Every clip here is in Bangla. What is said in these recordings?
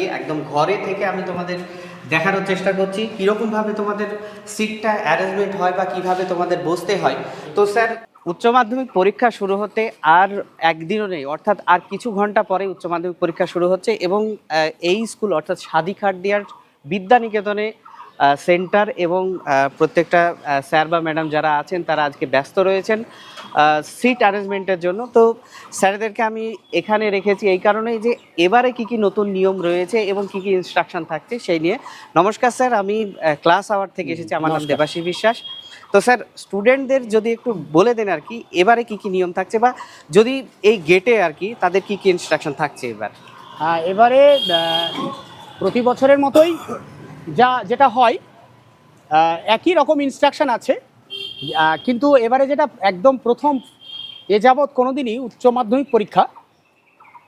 কি একদম ঘরে থেকে আমি তোমাদের দেখানোর চেষ্টা করছি। কীরকমভাবে তোমাদের সিটটা অ্যারেঞ্জমেন্ট হয় বা কীভাবে তোমাদের বসতে হয়। তো স্যার, উচ্চ মাধ্যমিক পরীক্ষা শুরু হতে আর একদিনও নেই, অর্থাৎ আর কিছু ঘণ্টা পরে উচ্চ মাধ্যমিক পরীক্ষা শুরু হচ্ছে এবং এই স্কুল অর্থাৎ সাদি দিয়ার বিদ্যানিকেতনে সেন্টার এবং প্রত্যেকটা স্যার বা ম্যাডাম যারা আছেন তারা আজকে ব্যস্ত রয়েছেন সিট অ্যারেঞ্জমেন্টের জন্য। তো স্যারদেরকে আমি এখানে রেখেছি এই কারণেই যে এবারে কি কি নতুন নিয়ম রয়েছে এবং কি কি ইনস্ট্রাকশন থাকছে সেই নিয়ে। নমস্কার স্যার আমি ক্লাস আওয়ার থেকে এসেছি। আমার নাম দেবাশী বিশ্বাস। তো স্যার স্টুডেন্টদের যদি একটু বলে দেন আর কি এবারে কি কি নিয়ম থাকছে বা যদি এই গেটে আর কি তাদের কি কি ইনস্ট্রাকশন থাকছে এবার? এবারে প্রতি বছরের মতোই যা যেটা হয় একই রকম ইনস্ট্রাকশন আছে কিন্তু এবারে যেটা একদম প্রথম এ যাবৎ কোনো দিনই উচ্চ মাধ্যমিক পরীক্ষা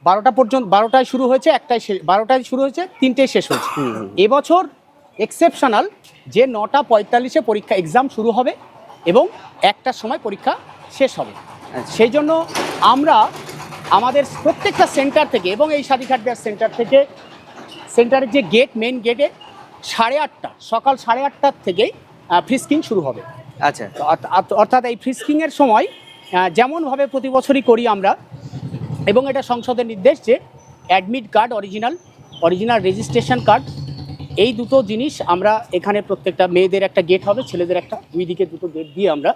বারোটা পর্যন্ত বারোটায় শুরু হয়েছে একটাই শেষ- বারোটায় শুরু হয়েছে তিনটেই শেষ হয়েছে। এবছর এক্সেপশনাল যে নটা পঁয়তাল্লিশে পরীক্ষা এক্সাম শুরু হবে এবং একটার সময় পরীক্ষা শেষ হবে আচ্ছা। সেই জন্য আমরা আমাদের প্রত্যেকটা সেন্টার থেকে এবং এই সাদিঘাট সেন্টার থেকে সেন্টারের যে গেট মেন গেটে সাড়ে আটটা সকাল সাড়ে আটটার থেকেই ফ্রিস্কিং শুরু হবে। আচ্ছা। অর্থাৎ এই ফ্রিস্কিংয়ের সময় যেমনভাবে প্রতি বছরই করি আমরা এবং এটা সংসদের নির্দেশ যে admit card original original registration card এই দুটো জিনিস আমরা এখানে প্রত্যেকটা মেয়েদের একটা গেট হবে ছেলেদের একটা দুই দিকে দুটো গেট দিয়ে আমরা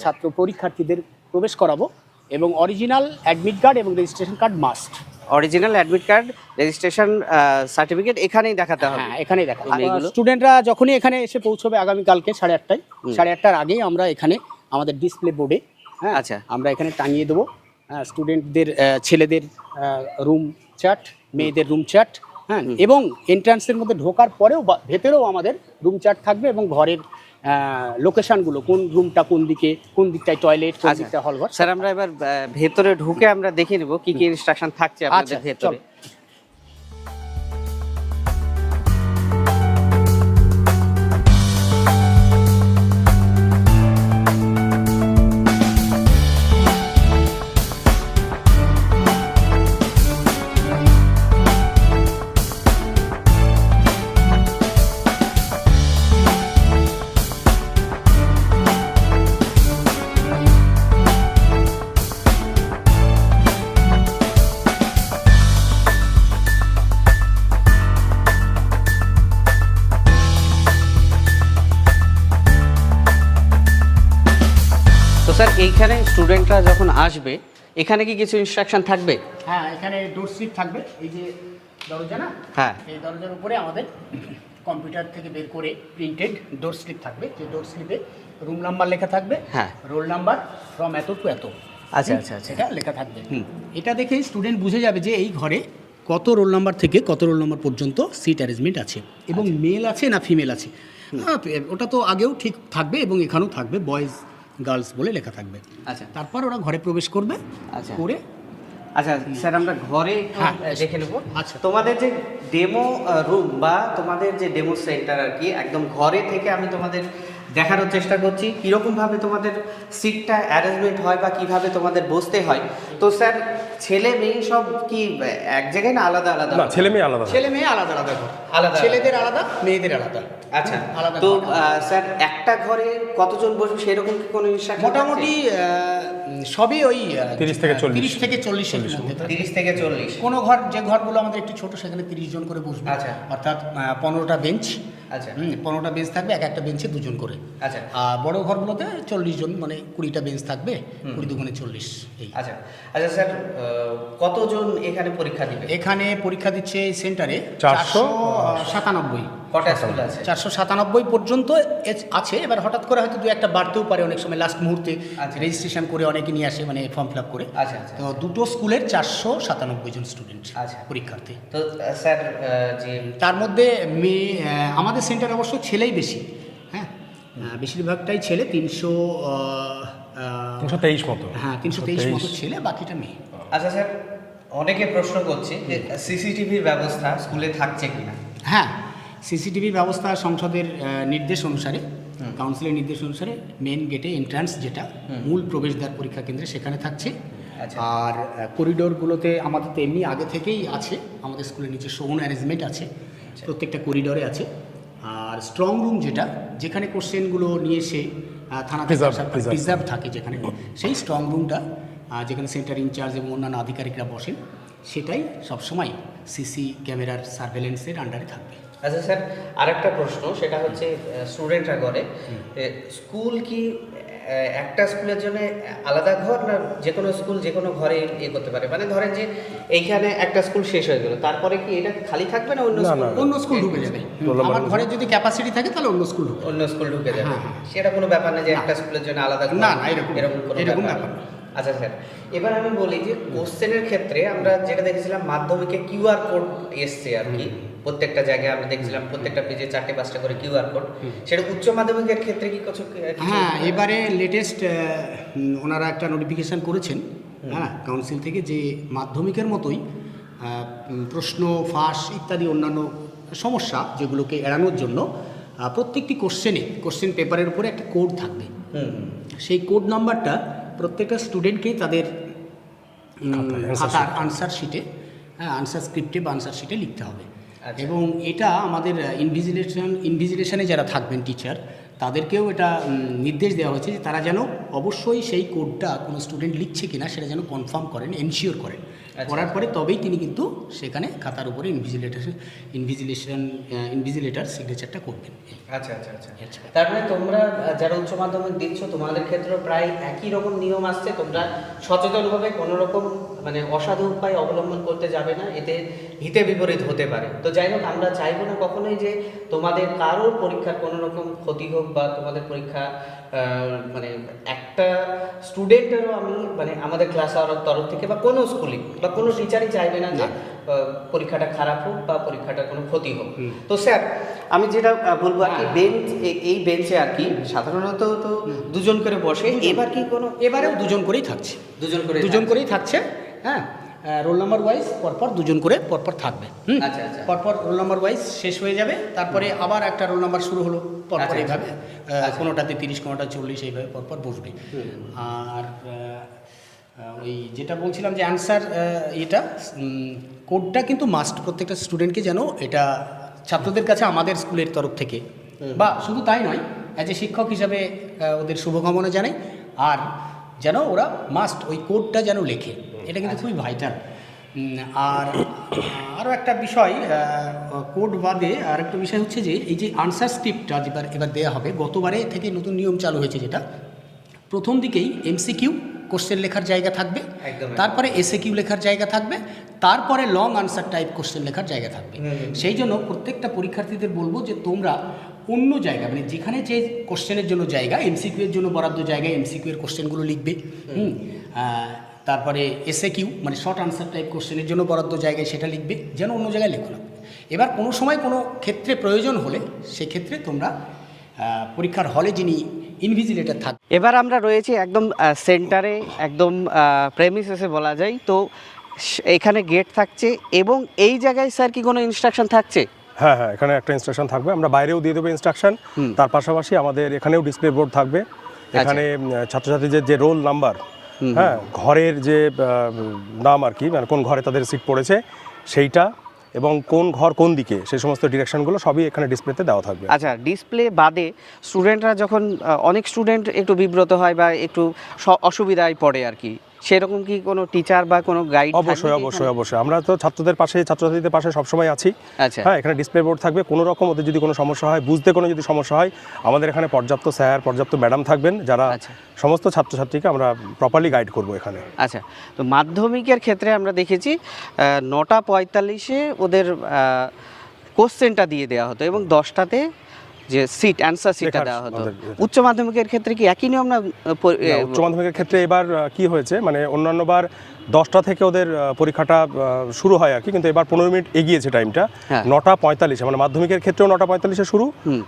ছাত্র পরীক্ষার্থীদের প্রবেশ করাবো এবং অরিজিনাল অ্যাডমিট কার্ড এবং registration card must original admit card registration certificate এখানেই দেখাতে হবে হ্যাঁ এখানেই দেখা এবং এগুলো? স্টুডেন্টরা যখনই এখানে এসে পৌঁছবে আগামীকালকে সাড়ে আটটায় সাড়ে আটটার আগেই আমরা এখানে আমাদের ডিসপ্লে বোর্ডে হ্যাঁ আচ্ছা। আমরা এখানে টাঙিয়ে দেবো হ্যাঁ স্টুডেন্টদের ছেলেদের রুম চার্ট মেয়েদের রুম চার্ট হ্যাঁ এবং এন্ট্রান্সের মধ্যে ঢোকার পরেও বা- ভেতরেও আমাদের রুম চার্ট থাকবে এবং ঘরের লোকেশনগুলো কোন রুমটা কোন দিকে কোন দিকটায় টয়লেট কোন আচ্ছা। দিকটা হলঘর স্যার আমরা এবার ভেতরে ঢুকে আমরা দেখে নেব কি কি ইনস্ট্রাকশন থাকছে আপনাদের আচ্ছা, ভেতরে। স্টুডেন্টরা যখন আসবে এখানে কি কিছু ইনস্ট্রাকশন থাকবে? হ্যাঁ এখানে ডোর স্লিপ থাকবে এই যে দরজা না? হ্যাঁ। এই দরজার উপরে আমাদের কম্পিউটার থেকে বের করে প্রিন্টেড ডোর স্লিপ থাকবে। যে ডোর স্লিপে রুম নাম্বার লেখা থাকবে হ্যাঁ। রোল নাম্বার ফ্রম এত টু এত। আচ্ছা, আচ্ছা, আচ্ছা। এটা লেখা থাকবে। হুম। এটা দেখেই স্টুডেন্ট বুঝে যাবে যে এই ঘরে কত রোল নাম্বার থেকে কত রোল নাম্বার পর্যন্ত সিট অ্যারেঞ্জমেন্ট আছে এবং আচ্ছা। মেল আছে না ফিমেল আছে? হ্যাঁ, ওটা তো আগেও ঠিক থাকবে এবং এখানেও থাকবে। বয়েজ গার্লস বলে লেখা থাকবে। আচ্ছা। তারপর ওরা ঘরে প্রবেশ করবে আচ্ছা। করে আচ্ছা স্যার আমরা ঘরে হ্যাঁ, দেখে নেব। আচ্ছা। তোমাদের যে ডেমো রুম বা তোমাদের যে ডেমো সেন্টার আর কি একদম ঘরে থেকে আমি তোমাদের দেখানোর চেষ্টা করছি। কীরকমভাবে তোমাদের সিটটা অ্যারেঞ্জমেন্ট হয় বা কীভাবে তোমাদের বসতে হয়? তো স্যার ছেলে মেয়ে সব কি এক জায়গায় না আলাদা আলাদা? না ছেলে মেয়ে আলাদা। ছেলে মেয়ে আলাদা আলাদা আলাদা। ছেলেদের আলাদা মেয়েদের আলাদা। আচ্ছা। আলাদা তো স্যার একটা ঘরে কতজন বসবে সেরকম কি কোনো মোটামুটি সবই ওই 30 থেকে 40 তিরিশ থেকে চল্লিশ। তিরিশ থেকে চল্লিশ। কোনো ঘর যে ঘরগুলো আমাদের একটু ছোট সেখানে তিরিশ জন করে বসবে। আচ্ছা। অর্থাৎ পনেরোটা বেঞ্চ। আচ্ছা। পনেরোটা বেঞ্চ থাকবে এক একটা বেঞ্চে দুজন করে। আচ্ছা। আর বড় ঘরগুলোতে চল্লিশ জন মানে কুড়িটা বেঞ্চ থাকবে কুড়ি দুগুণে চল্লিশ এই। আচ্ছা। আচ্ছা স্যার কতজন এখানে পরীক্ষা দিবে? এখানে পরীক্ষা দিচ্ছে এই সেন্টারে চারশো সাতানব্বই। কটা স্কুল আছে? চারশো সাতানব্বই পর্যন্ত আছে এবার হঠাৎ করে হয়তো দু একটা বাড়তেও পারে অনেক সময় লাস্ট মুহূর্তে। আচ্ছা। রেজিস্ট্রেশন করে অনেকে নিয়ে আসে মানে ফর্ম ফিল আপ করে। আচ্ছা আচ্ছা। তো দুটো স্কুলের চারশো সাতানব্বই জন স্টুডেন্ট আচ্ছা। পরীক্ষার্থী। তো স্যার যে তার মধ্যে মেয়ে আহ, আমাদের সেন্টারে অবশ্য ছেলেই বেশি হ্যাঁ? বেশিরভাগটাই ছেলে তিনশো তিনশো তেইশ মতো। হ্যাঁ তিনশো তেইশ মতো ছেলে বাকিটা মেয়ে। আচ্ছা স্যার অনেকে প্রশ্ন করছে যে সিসিটিভির ব্যবস্থা স্কুলে থাকছে কিনা? হ্যাঁ সিসিটিভি ব্যবস্থা সংসদের নির্দেশ অনুসারে কাউন্সিলের নির্দেশ অনুসারে মেন গেটে এন্ট্রান্স যেটা মূল প্রবেশদ্বার পরীক্ষা কেন্দ্রে সেখানে থাকছে। আচ্ছা। আর করিডোরগুলোতে আমাদের তো এমনি আগে থেকেই আছে আমাদের স্কুলের নিচে শোন অ্যারেঞ্জমেন্ট আছে আচ্ছা। প্রত্যেকটা করিডোরে আছে। আর স্ট্রং রুম যেটা যেখানে কোশ্চেনগুলো নিয়ে এসে থানা। প্রিজার্ভ থাকে। যেখানে সেই স্ট্রং রুমটা যেখানে সেন্টার ইনচার্জ এবং অন্যান্য আধিকারিকরা বসেন সেটাই সবসময় সিসি ক্যামেরার সার্ভেলেন্সের আন্ডারে থাকবে। আচ্ছা স্যার আরেকটা প্রশ্ন সেটা হচ্ছে স্টুডেন্টরা করে স্কুল কি একটা স্কুলের জন্য আলাদা ঘর না যে কোনো স্কুল যে কোনো ঘরে ইয়ে করতে পারে? মানে ধরেন যে এইখানে একটা স্কুল শেষ হয়ে গেল তারপরে কি এটা খালি থাকবে না অন্য স্কুল? অন্য স্কুল ঢুকে যাবে। আমার ঘরে যদি ক্যাপাসিটি থাকে তাহলে অন্য স্কুল ঢুকে অন্য স্কুল ঢুকে যাবে। হ্যাঁ, হ্যাঁ। সেটা কোনো ব্যাপার না যে একটা স্কুলের জন্য আলাদা না, না, এরকম- এরকম কোনো এরকম ব্যাপার ব্যাপার না। আচ্ছা স্যার এবার আমি বলি যে কোশ্চেনের ক্ষেত্রে আমরা যেটা দেখেছিলাম মাধ্যমিকে কিউআর কোড এসছে আর কি। প্রত্যেকটা জায়গায় আমরা দেখছিলাম প্রত্যেকটা পেজে চারটে পাঁচটা করে কিউআর কোড সেটা উচ্চ মাধ্যমিকের ক্ষেত্রে কি কিছু হ্যাঁ এবারে লেটেস্ট ওনারা একটা নোটিফিকেশান করেছেন হ্যাঁ কাউন্সিল থেকে যে মাধ্যমিকের মতোই প্রশ্ন ফাঁস ইত্যাদি অন্যান্য সমস্যা যেগুলোকে এড়ানোর জন্য প্রত্যেকটি কোশ্চেনে কোশ্চেন পেপারের উপরে একটা কোড থাকবে। সেই কোড নাম্বারটা প্রত্যেকটা স্টুডেন্টকেই তাদের খাতার আনসার শিটে হ্যাঁ আনসার স্ক্রিপ্টে বা আনসার শিটে লিখতে হবে। এবং এটা আমাদের ইনভিজিলেশন ইনভিজিলেশনে যারা থাকবেন টিচার তাদেরকেও এটা নির্দেশ দেওয়া হয়েছে যে তারা যেন অবশ্যই সেই কোডটা কোনো স্টুডেন্ট লিখছে কিনা সেটা যেন কনফার্ম করেন এনশিওর করেন। আচ্ছা। করার পরে তবেই তিনি কিন্তু সেখানে খাতার উপরে ইনভিজিলেটার ইনভিজিলেশন ইনভিজিলেটার সিগনেচারটা করবেন। আচ্ছা আচ্ছা আচ্ছা। আচ্ছা। তার মানে তোমরা যারা উচ্চ মাধ্যমিক দিচ্ছ তোমাদের ক্ষেত্রেও প্রায় একই রকম নিয়ম আসছে। তোমরা সচেতনভাবে কোনো রকম মানে অসাধু উপায় অবলম্বন করতে যাবে না এতে হিতে বিপরীত হতে পারে। তো যাই হোক আমরা চাইব না কখনোই যে তোমাদের কারোর পরীক্ষার কোনো রকম ক্ষতি হোক বা তোমাদের পরীক্ষা মানে একটা স্টুডেন্টেরও আমি মানে আমাদের ক্লাস আওয়ার তরফ থেকে বা কোনো স্কুলে বা কোনো টিচারই চাইবে না যে পরীক্ষাটা খারাপ হোক বা পরীক্ষাটার কোনো ক্ষতি হোক। তো স্যার আমি যেটা বলব আর কি বেঞ্চ এই বেঞ্চে আর কি সাধারণত তো দুজন করে বসে এবার কি কোনো এবারেও দুজন করেই থাকছে। দুজন করে দুজন করেই থাকছে। হ্যাঁ? রোল নাম্বার ওয়াইজ পরপর দুজন করে পরপর থাকবে। হুম? আচ্ছা, আচ্ছা। পরপর রোল নাম্বার ওয়াইজ শেষ হয়ে যাবে তারপরে আবার একটা রোল নাম্বার শুরু হলো পরপর আচ্ছা, এইভাবে। কোনোটাতে তিরিশ কোনোটা চল্লিশ এইভাবে পরপর বসবে। আর ওই যেটা বলছিলাম যে অ্যান্সার এটা কোডটা কিন্তু মাস্ট প্রত্যেকটা স্টুডেন্টকে যেন এটা ছাত্রদের কাছে আমাদের স্কুলের তরফ থেকে। বা শুধু তাই নয় অ্যাজ এ শিক্ষক হিসাবে ওদের শুভকামনা জানাই। আর যেন ওরা মাস্ট ওই কোডটা যেন লেখে। এটা কিন্তু খুবই ভাইটাল আর আরও একটা বিষয় কোড বাদে আর একটা বিষয় হচ্ছে যে এই যে আনসার স্ক্রিপ্টটা এবার এবার দেওয়া হবে গতবারে থেকে নতুন নিয়ম চালু হয়েছে যেটা প্রথম দিকেই এমসিকিউ কোশ্চেন লেখার জায়গা থাকবে তারপরে এসএ কিউ লেখার জায়গা থাকবে তারপরে লং আনসার টাইপ কোশ্চেন লেখার জায়গা থাকবে। সেই জন্য প্রত্যেকটা পরীক্ষার্থীদের বলব যে তোমরা অন্য জায়গা মানে যেখানে যে কোশ্চেনের জন্য জায়গা এমসিকিউ এর জন্য বরাদ্দ জায়গায় এমসিকিউ এর কোশ্চেনগুলো লিখবে হুম। তারপরে এসএ কিউ মানে শর্ট আনসার টাইপ কোশ্চেনের জন্য বরাদ্দ জায়গায় সেটা লিখবে যেন অন্য জায়গায় লেখো না। এবার কোনো সময় কোনো ক্ষেত্রে প্রয়োজন হলে সেক্ষেত্রে তোমরা পরীক্ষার হলে যিনি ইনভিজিলেটার থাকবে এবার আমরা রয়েছি একদম সেন্টারে একদম প্রেমিসেসে বলা যায়। তো স- এখানে গেট থাকছে এবং এই জায়গায় স্যার কি কোনো ইনস্ট্রাকশন থাকছে? হ্যাঁ হ্যাঁ এখানে একটা ইনস্ট্রাকশন থাকবে। আমরা বাইরেও দিয়ে দেবো ইনস্ট্রাকশন তার পাশাপাশি আমাদের এখানেও ডিসপ্লে বোর্ড থাকবে। এখানে ছাত্রছাত্রীদের যে রোল নাম্বার হ্যাঁ ঘরের যে নাম আর কি মানে কোন ঘরে তাদের সিট পড়েছে সেইটা এবং কোন ঘর কোন দিকে সেই সমস্ত ডিরেকশনগুলো সবই এখানে ডিসপ্লেতে দেওয়া থাকবে। আচ্ছা ডিসপ্লে বাদে স্টুডেন্টরা যখন অনেক স্টুডেন্ট একটু বিব্রত হয় বা একটু অসুবিধায় পড়ে আর কি সেরকম কি কোনো টিচার বা কোনো গাইড অবশ্যই অবশ্যই অবশ্যই। আমরা তো ছাত্রদের পাশে ছাত্রছাত্রীদের পাশে সবসময় আছি। আচ্ছা। হ্যাঁ এখানে ডিসপ্লে বোর্ড থাকবে কোনো রকম ওদের যদি কোনো সমস্যা হয় বুঝতে কোনো যদি সমস্যা হয় আমাদের এখানে পর্যাপ্ত স্যার পর্যাপ্ত ম্যাডাম থাকবেন যারা আচ্ছা। সমস্ত ছাত্রছাত্রীকে আমরা প্রপারলি গাইড করব এখানে। আচ্ছা তো মাধ্যমিকের ক্ষেত্রে আমরা দেখেছি নটা পঁয়তাল্লিশে ওদের কোশ্চেনটা দিয়ে দেওয়া হতো এবং দশটাতে যে সিট অ্যান্সার সিটটা দেওয়া হতো। উচ্চ মাধ্যমিকের ক্ষেত্রে কি একই নিয়ম না উচ্চ মাধ্যমিকের ক্ষেত্রে এবার কি হয়েছে? মানে অন্যান্যবার দশটা থেকে ওদের পরীক্ষাটা শুরু হয় আর কি কিন্তু এবার পনেরো মিনিট এগিয়েছে টাইমটা হ্যাঁ। নটা পঁয়তাল্লিশে মানে মাধ্যমিকের ক্ষেত্রেও নটা পঁয়তাল্লিশে শুরু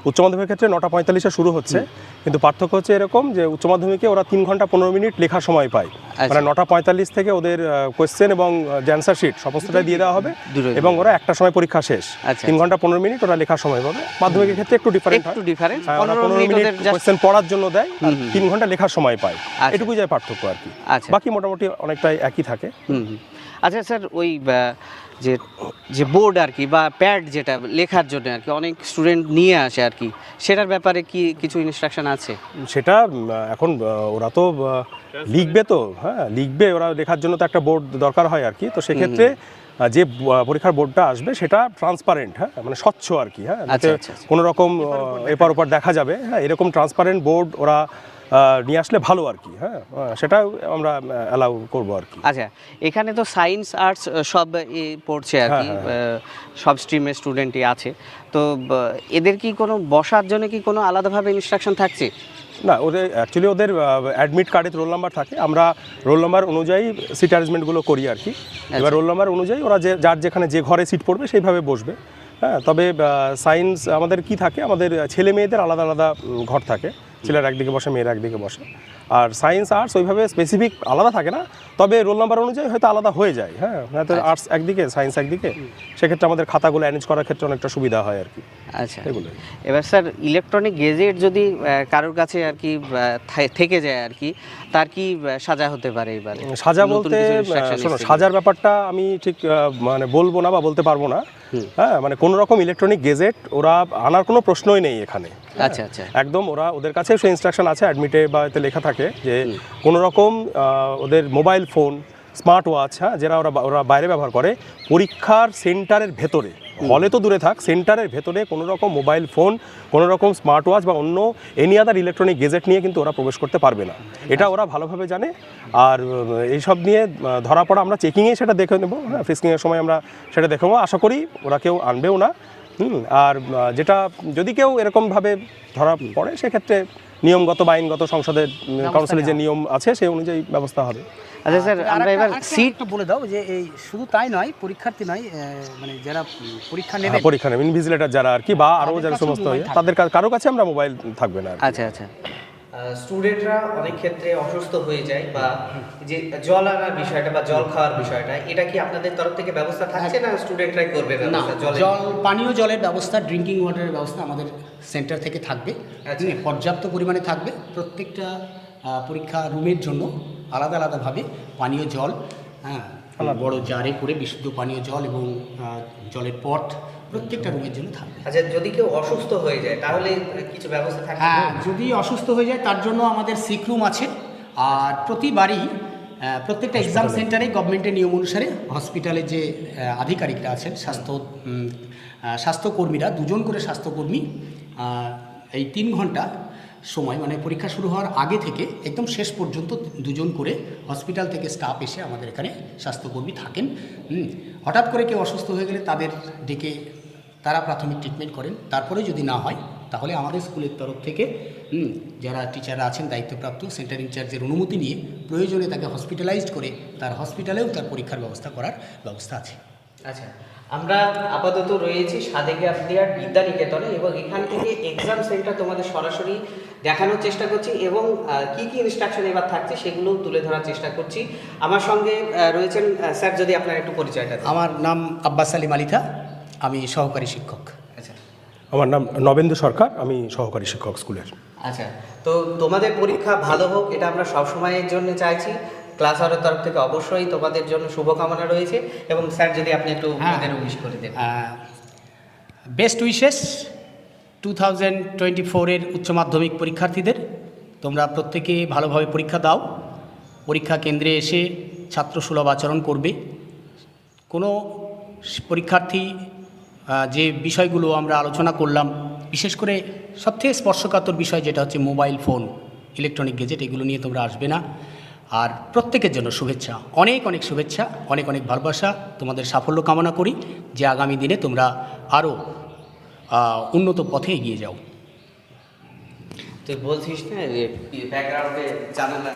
উচ্চ মাধ্যমিকের ক্ষেত্রে নটা পঁয়তাল্লিশে শুরু হচ্ছে। কিন্তু পার্থক্য হচ্ছে এরকম যে উচ্চ মাধ্যমিকে ওরা তিন ঘণ্টা পনেরো মিনিট লেখার সময় পায়। আচ্ছা। মানে নটা পঁয়তাল্লিশ থেকে ওদের কোয়েশ্চেন এবং যে অ্যান্সার শিট সমস্তটাই দিয়ে দেওয়া হবে। এবং ওরা একটা সময় পরীক্ষা শেষ। আচ্ছা, তিন ঘণ্টা পনেরো মিনিট ওরা লেখার সময় পাবে। মাধ্যমিকের ক্ষেত্রে একটু ডিফারেন্ট হ্যাঁ, ওরা পনেরো মিনিট কোয়েশ্চেন পড়ার জন্য দেয় তিন ঘণ্টা লেখার সময় পায়। আচ্ছা। এটুকুই যায় পার্থক্য আর কি। বাকি মোটামুটি অনেকটাই একই থাকে। আচ্ছা স্যার ওই যে যে বোর্ড আর কি বা প্যাড যেটা লেখার জন্য আর কি অনেক স্টুডেন্ট নিয়ে আসে আর কি সেটার ব্যাপারে কি কিছু ইনস্ট্রাকশন আছে সেটা এখন ওরা তো লিখবে তো হ্যাঁ লিখবে ওরা লেখার জন্য তো একটা বোর্ড দরকার হয় আর কি তো সেক্ষেত্রে যে পরীক্ষার বোর্ডটা আসবে সেটা ট্রান্সপারেন্ট হ্যাঁ মানে স্বচ্ছ আর কি হ্যাঁ আচ্ছা, আচ্ছা, আচ্ছা। কোনো রকম এপার ওপার দেখা যাবে হ্যাঁ এরকম ট্রান্সপারেন্ট বোর্ড ওরা নিয়ে আসলে ভালো আর কি হ্যাঁ? সেটা আমরা অ্যালাউ করব আর কি। আচ্ছা এখানে তো সায়েন্স আর্টস সব পড়ছে আর কি হ্যাঁ, সব স্ট্রিমের স্টুডেন্টই আছে। তো এদের কি কোনো বসার জন্য কি কোনো আলাদাভাবে ইনস্ট্রাকশন থাকছে? না ওদের অ্যাকচুয়ালি ওদের অ্যাডমিট কার্ডে রোল নাম্বার থাকে। আমরা রোল নাম্বার অনুযায়ী সিট অ্যারেঞ্জমেন্টগুলো করি আর কি। এবার রোল নাম্বার অনুযায়ী ওরা যে যার যেখানে যে ঘরে সিট পড়বে সেইভাবে বসবে হ্যাঁ? তবে সায়েন্স আমাদের কি থাকে? আমাদের ছেলে মেয়েদের আলাদা আলাদা ঘর থাকে। ছেলেরা একদিকে বসে মেয়েরা একদিকে বসে। আর সায়েন্স আর্টস ওইভাবে স্পেসিফিক আলাদা থাকে না তবে রোল নাম্বার অনুযায়ী হয়তো আলাদা হয়ে যায় হ্যাঁ? হয়তো আর্টস একদিকে সায়েন্স একদিকে। সেক্ষেত্রে আমাদের খাতাগুলো অ্যারেঞ্জ করার ক্ষেত্রে অনেকটা সুবিধা হয় আর কি। আচ্ছা। এবার স্যার ইলেকট্রনিক গেজেট যদি কারোর কাছে আর কি থেকে যায় আর কি তার কি সাজা হতে পারে এবারে? সাজা বলতে শোনো সাজার ব্যাপারটা আমি ঠিক মানে বলব না বা বলতে পারব না। হ্যাঁ মানে কোনো রকম ইলেকট্রনিক গেজেট ওরা আনার কোনো প্রশ্নই নেই এখানে। আচ্ছা আচ্ছা। একদম ওরা ওদের কাছে সেই ইনস্ট্রাকশন আছে অ্যাডমিটে বা এতে লেখা থাকে যে কোনো রকম ওদের মোবাইল ফোন স্মার্ট ওয়াচ হ্যাঁ যারা ওরা ওরা বাইরে ব্যবহার করে পরীক্ষার সেন্টারের ভেতরে। হলে তো দূরে থাক সেন্টারের ভেতরে কোনো রকম মোবাইল ফোন কোনো রকম স্মার্ট ওয়াচ বা অন্য এনি আদার ইলেকট্রনিক গেজেট নিয়ে কিন্তু ওরা প্রবেশ করতে পারবে না। এটা ওরা ভালোভাবে জানে। আর এইসব নিয়ে ধরা পড়া আমরা চেকিংয়ে সেটা দেখে নেব হ্যাঁ ফ্রিস্কিংয়ের সময় আমরা সেটা দেখে নেব। আশা করি ওরা কেউ আনবেও না। হুম আর যেটা যদি কেউ এরকমভাবে ধরা পড়ে সেক্ষেত্রে নিয়মগত বা আইনগত সংসদের কাউন্সিলের যে নিয়ম আছে সেই অনুযায়ী ব্যবস্থা হবে। আচ্ছা স্যার আমরা এবার সিট একটু বলে দাও যে এই শুধু তাই নয় পরীক্ষার্থী নয় মানে যারা পরীক্ষা নেবে হ্যাঁ, পরীক্ষা নেবেন ইনভিজিলেটার যারা আর কি বা আরও যারা সমস্ত তাদের কারও কাছে আমরা মোবাইল থাকবে না আচ্ছা আচ্ছা। স্টুডেন্টরা অনেক ক্ষেত্রে অসুস্থ হয়ে যায় বা যে জল আনার বিষয়টা বা জল খাওয়ার বিষয়টা এটা কি আপনাদের তরফ থেকে ব্যবস্থা থাকছে না স্টুডেন্টরাই করবে না জল পানীয় জলের ব্যবস্থা ড্রিঙ্কিং ওয়াটারের ব্যবস্থা আমাদের সেন্টার থেকে থাকবে। আচ্ছা। পর্যাপ্ত পরিমাণে থাকবে। প্রত্যেকটা পরীক্ষা রুমের জন্য। আলাদা আলাদাভাবে পানীয় জল হ্যাঁ বড় জারে করে বিশুদ্ধ পানীয় জল এবং জলের পট প্রত্যেকটা রুমের জন্য থাকবে। আচ্ছা যদি কেউ অসুস্থ হয়ে যায় তাহলে কিছু ব্যবস্থা থাকে হ্যাঁ যদি অসুস্থ হয়ে যায় তার জন্য আমাদের সিক রুম আছে। আর প্রতিবারই প্রত্যেকটা এক্সাম সেন্টারে গভর্নমেন্টের নিয়ম অনুসারে হসপিটালে যে আধিকারিকরা আছেন স্বাস্থ্য স্বাস্থ্যকর্মীরা দুজন করে স্বাস্থ্যকর্মী এই তিন ঘণ্টা সময় মানে পরীক্ষা শুরু হওয়ার আগে থেকে একদম শেষ পর্যন্ত দুজন করে হসপিটাল থেকে স্টাফ এসে আমাদের এখানে স্বাস্থ্যকর্মী থাকেন। হঠাৎ করে কেউ অসুস্থ হয়ে গেলে তাদের ডেকে তারা প্রাথমিক ট্রিটমেন্ট করেন। তারপরে যদি না হয়, তাহলে আমাদের স্কুলের তরফ থেকে যারা টিচাররা আছেন, দায়িত্বপ্রাপ্ত সেন্টার ইনচার্জের অনুমতি নিয়ে প্রয়োজনে তাকে হসপিটালাইজড করে তার হসপিটালেও তার পরীক্ষার ব্যবস্থা করার ব্যবস্থা আছে। আচ্ছা আমরা আপাতত রয়েছি সাদেকে আফলিয়ার বিদ্যানিকেতনে এবং এখান থেকে এক্সাম সেন্টার তোমাদের সরাসরি দেখানোর চেষ্টা করছি এবং কি কি ইনস্ট্রাকশন এবার থাকছে সেগুলো তুলে ধরার চেষ্টা করছি। আমার সঙ্গে রয়েছেন স্যার যদি আপনার একটু পরিচয়টা দেন। আমার নাম আব্বাস আলী মালিথা আমি সহকারী শিক্ষক। আচ্ছা। আমার নাম নবেন্দু সরকার আমি সহকারী শিক্ষক স্কুলের। আচ্ছা। তো তোমাদের পরীক্ষা ভালো হোক এটা আমরা সবসময়ের জন্য চাইছি। ক্লাস আওয়ারের তরফ থেকে অবশ্যই তোমাদের জন্য শুভকামনা রয়েছে এবং স্যার যদি আপনি একটু হ্যাঁ। আমাদের উইশ করে দেন। Best wishes two thousand twenty ফোরের উচ্চ মাধ্যমিক পরীক্ষার্থীদের। তোমরা প্রত্যেকে ভালোভাবে পরীক্ষা দাও। পরীক্ষা কেন্দ্রে এসে ছাত্র সুলভ আচরণ করবে। কোনো পরীক্ষার্থী যে বিষয়গুলো আমরা আলোচনা করলাম বিশেষ করে সবথেকে স্পর্শকাতর বিষয় যেটা হচ্ছে মোবাইল ফোন ইলেকট্রনিক গেজেট এগুলো নিয়ে তোমরা আসবে না। আর প্রত্যেকের জন্য শুভেচ্ছা। অনেক অনেক শুভেচ্ছা, অনেক অনেক ভালোবাসা তোমাদের সাফল্য কামনা করি যে আগামী দিনে তোমরা আরও উন্নত পথে এগিয়ে যাও। তুই বলছিস না যে ব্যাকগ্রাউন্ডে জানালা